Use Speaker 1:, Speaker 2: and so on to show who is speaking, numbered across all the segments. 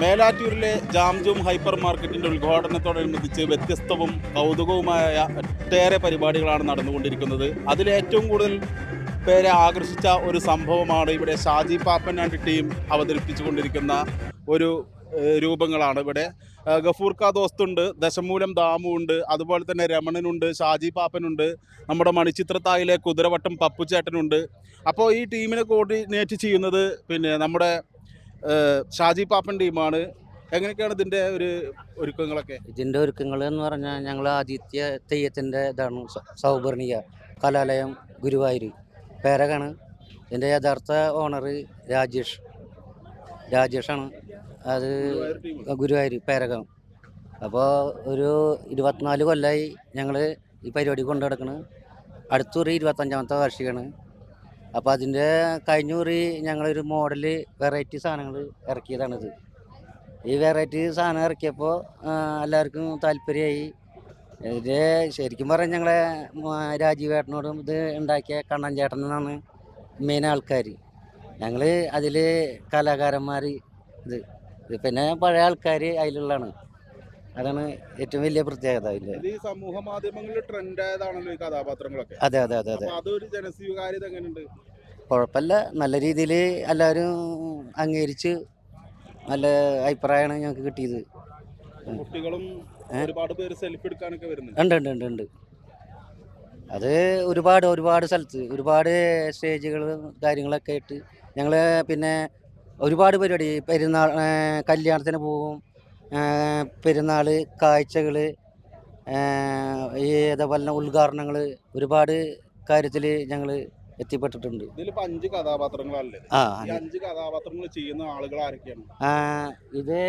Speaker 1: മേലാറ്റൂരിലെ Jamjoom hyper മാർക്കറ്റിന്റെ ഉദ്ഘാടനത്തോടനുബന്ധിച്ച് വ്യത്യസ്തവും കൗതുകവുമായ ഒട്ടേറെ പരിപാടികളാണ് നടന്നുകൊണ്ടിരിക്കുന്നത്. അതിലേറ്റവും കൂടുതൽ പേരെ ആകർഷിച്ച ഒരു സംഭവമാണ് ഇവിടെ ഷാജി പാപ്പൻ ആൻഡ് ടീം അവതരിപ്പിച്ചുകൊണ്ടിരിക്കുന്ന ഒരു രൂപങ്ങളാണ് ഇവിടെ. ഗഫൂർ ദോസ്തുണ്ട് ദശമൂലം ദാമു ഉണ്ട് അതുപോലെ തന്നെ രമണനുണ്ട് ഷാജി പാപ്പനുണ്ട് നമ്മുടെ മണിച്ചിത്രത്തായിലെ കുതിരവട്ടം പപ്പുചേട്ടനുണ്ട്. അപ്പോൾ ഈ ടീമിനെ കോർഡിനേറ്റ് ചെയ്യുന്നത് പിന്നെ നമ്മുടെ ഷാജി പാപ്പൻ ടീമാണ്. എങ്ങനെയൊക്കെയാണ് ഇതിന്റെ ഒരു ഒരുക്കങ്ങളൊക്കെ?
Speaker 2: ഇതിന്റെ ഒരുക്കങ്ങൾ എന്ന് പറഞ്ഞാൽ ഞങ്ങൾ ആദിത്യ തെയ്യത്തിന്റെ ഇതാണ് സൗപർണിക കലാലയം ഗുരുവായൂർ പേരകാണ്. ഇതിന്റെ യഥാർത്ഥ ഓണർ രാജേഷ്. രാജേഷാണ്. അത് ഗുരുവായൂർ പേരകം. അപ്പോൾ ഒരു ഇരുപത്തിനാല് കൊല്ലമായി ഞങ്ങൾ ഈ പരിപാടി കൊണ്ടു നടക്കുന്നത് അടുത്തൊരു ഇരുപത്തഞ്ചാമത്തെ വാർഷികമാണ് അപ്പോൾ അതിന്റെ കഴിഞ്ഞ കുറി ഞങ്ങളൊരു മോഡൽ വെറൈറ്റി സാധനങ്ങൾ ഇറക്കിയതാണിത്. ഈ വെറൈറ്റി സാധനം ഇറക്കിയപ്പോൾ എല്ലാവർക്കും താല്പര്യമായി. ഇത് ശരിക്കും പറഞ്ഞാൽ ഞങ്ങളെ രാജീവേട്ടനോടും ഇത് ഉണ്ടാക്കിയ കണ്ണൻ ചേട്ടനാണ് മെയിൻ ആൾക്കാർ ഞങ്ങൾ അതിൽ കലാകാരന്മാർ ഇത് പിന്നെ പഴയ ആൾക്കാർ അതിലുള്ളതാണ്. അതാണ് ഏറ്റവും വലിയ പ്രത്യേകത
Speaker 1: ഈ സമൂഹ മാധ്യമങ്ങളിൽ ട്രെൻഡ് ആയതാണല്ലോ ഈ കഥാപാത്രങ്ങളൊക്കെ.
Speaker 2: അതെ അതെ അതെ അതെ.
Speaker 1: അതൊരു ജനസ്വീകാര്യത എങ്ങനെയുണ്ട്?
Speaker 2: കുഴപ്പമില്ല. നല്ല രീതിയിൽ എല്ലാവരും അംഗീകരിച്ച് നല്ല അഭിപ്രായമാണ് ഞങ്ങൾക്ക് കിട്ടിയത്.
Speaker 1: കുട്ടികളും ഒരുപാട് പേര് സെൽഫി എടുക്കാനൊക്കെ വരുന്നുണ്ട്.
Speaker 2: ഉണ്ട് ഉണ്ട് ഉണ്ട് ഉണ്ട്. അത് ഒരുപാട് ഒരുപാട് സ്ഥലത്ത് ഒരുപാട് സ്റ്റേജുകൾ കാര്യങ്ങളൊക്കെ ആയിട്ട് ഞങ്ങൾ പിന്നെ ഒരുപാട് പരിപാടി. പെരുന്നാൾ കല്യാണത്തിന് പോകും. പെരുന്നാൾ കാഴ്ചകൾ ഈ അതേപോലെ ഉദ്ഘാടനങ്ങൾ ഒരുപാട് കാര്യത്തിൽ ഞങ്ങൾ എത്തിപ്പെട്ടിട്ടുണ്ട്.
Speaker 1: ഇതിലിപ്പോ അഞ്ച് കഥാപാത്രങ്ങളല്ലേ?
Speaker 2: ആ
Speaker 1: ഈ അഞ്ച് കഥാപാത്രങ്ങൾ ചെയ്യുന്ന ആളുകൾ ആരൊക്കെയാണ്?
Speaker 2: ആ, ഇത്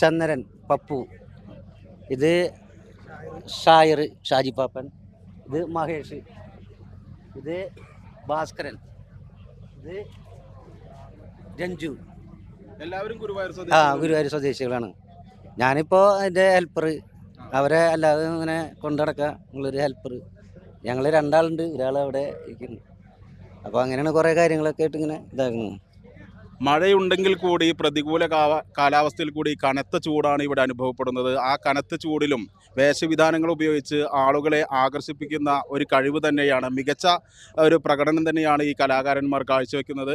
Speaker 2: ചന്ദ്രൻ പപ്പു ഇത് ഷായർ ഷാജി പാപ്പൻ ഇത് മഹേഷ് ഇത് ഭാസ്കരൻ ഇത് രഞ്ജു.
Speaker 1: എല്ലാവരും ഗുരുവായൂർ
Speaker 2: ആ
Speaker 1: സ്വദേശികളാണ്.
Speaker 2: ഗുരുവായൂർ സ്വദേശികളാണ്. ഞാനിപ്പോൾ എന്റെ ഹെൽപ്പർ അവരെ അല്ലാതെ ഇങ്ങനെ കൊണ്ടുനടക്കുക നിങ്ങളൊരു ഹെൽപ്പർ ഞങ്ങൾ രണ്ടാളുണ്ട് ഒരാൾ അവിടെ ഇരിക്കുന്നു. അപ്പോൾ അങ്ങനെയാണ് കുറേ കാര്യങ്ങളൊക്കെ ആയിട്ട് ഇങ്ങനെ ഇതാക്കുന്നു
Speaker 1: മഴയുണ്ടെങ്കിൽ കൂടി പ്രതികൂല കാലാവസ്ഥയിൽ കൂടി കനത്ത ചൂടാണ് ഇവിടെ അനുഭവപ്പെടുന്നത്. ആ കനത്ത ചൂടിലും വേഷവിധാനങ്ങൾ ഉപയോഗിച്ച് ആളുകളെ ആകർഷിപ്പിക്കുന്ന ഒരു കഴിവ് തന്നെയാണ് മികച്ച ഒരു പ്രകടനം തന്നെയാണ് ഈ കലാകാരന്മാർ കാഴ്ചവെക്കുന്നത്.